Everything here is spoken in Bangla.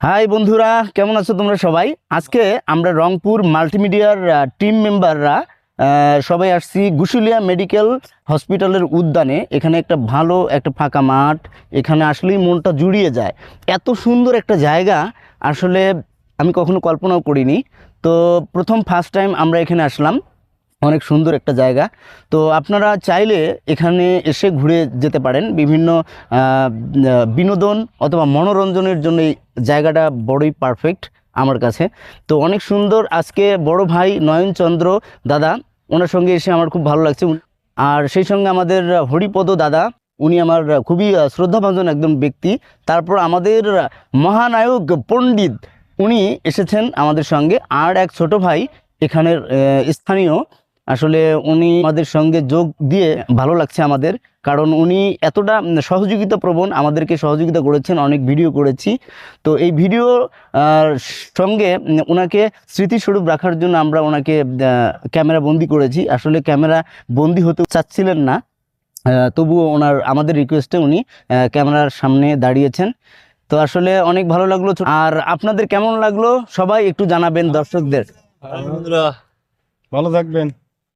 হাই বন্ধুরা, কেমন আছো তোমরা সবাই? আজকে আমরা রংপুর মাল্টিমিডিয়ার টিম মেম্বাররা সবাই আসছি গুসুলিয়া মেডিকেল হসপিটালের উদ্যানে। এখানে একটা ভালো, একটা ফাঁকা মাঠ। এখানে আসলেই মনটা জুড়িয়ে যায়। এত সুন্দর একটা জায়গা। আসলে আমি কখনো কল্পনাও করিনি। তো প্রথম ফার্স্ট টাইম আমরা এখানে আসলাম। অনেক সুন্দর একটা জায়গা। তো আপনারা চাইলে এখানে এসে ঘুরে যেতে পারেন। বিভিন্ন বিনোদন অথবা মনোরঞ্জনের জন্য এই জায়গাটা বড়ই পারফেক্ট আমার কাছে। তো অনেক সুন্দর আজকে বড় ভাই নয়নচন্দ্র দাদা, ওনার সঙ্গে এসে আমার খুব ভালো লাগছে। আর সেই সঙ্গে আমাদের হরিপদ দাদা, উনি আমার খুবই শ্রদ্ধাভাজন একদম ব্যক্তি। তারপর আমাদের মহানায়ক পণ্ডিত, উনি এসেছেন আমাদের সঙ্গে। আর এক ছোট ভাই এখানের স্থানীয়। আসলে উনি আমাদের সঙ্গে যোগ দিয়ে ভালো লাগছে আমাদের কারণ উনি এতটা সহযোগিতা প্রবণ আমাদেরকে সহযোগিতা করেছেন অনেক ভিডিও করেছি। তো এই ভিডিও সঙ্গে ওনাকে স্মৃতিস্বরূপ রাখার জন্য আমরা ওনাকে ক্যামেরা বন্দি করেছি। আসলে ক্যামেরা বন্দি হতে চাচ্ছিলেন না তবুও ওনার আমাদের রিকোয়েস্টে উনি ক্যামেরার সামনে দাঁড়িয়েছেন। তো আসলে অনেক ভালো লাগল আর আপনাদের কেমন লাগল? সবাই একটু জানাবেন দর্শকদের। ভালো থাকবেন।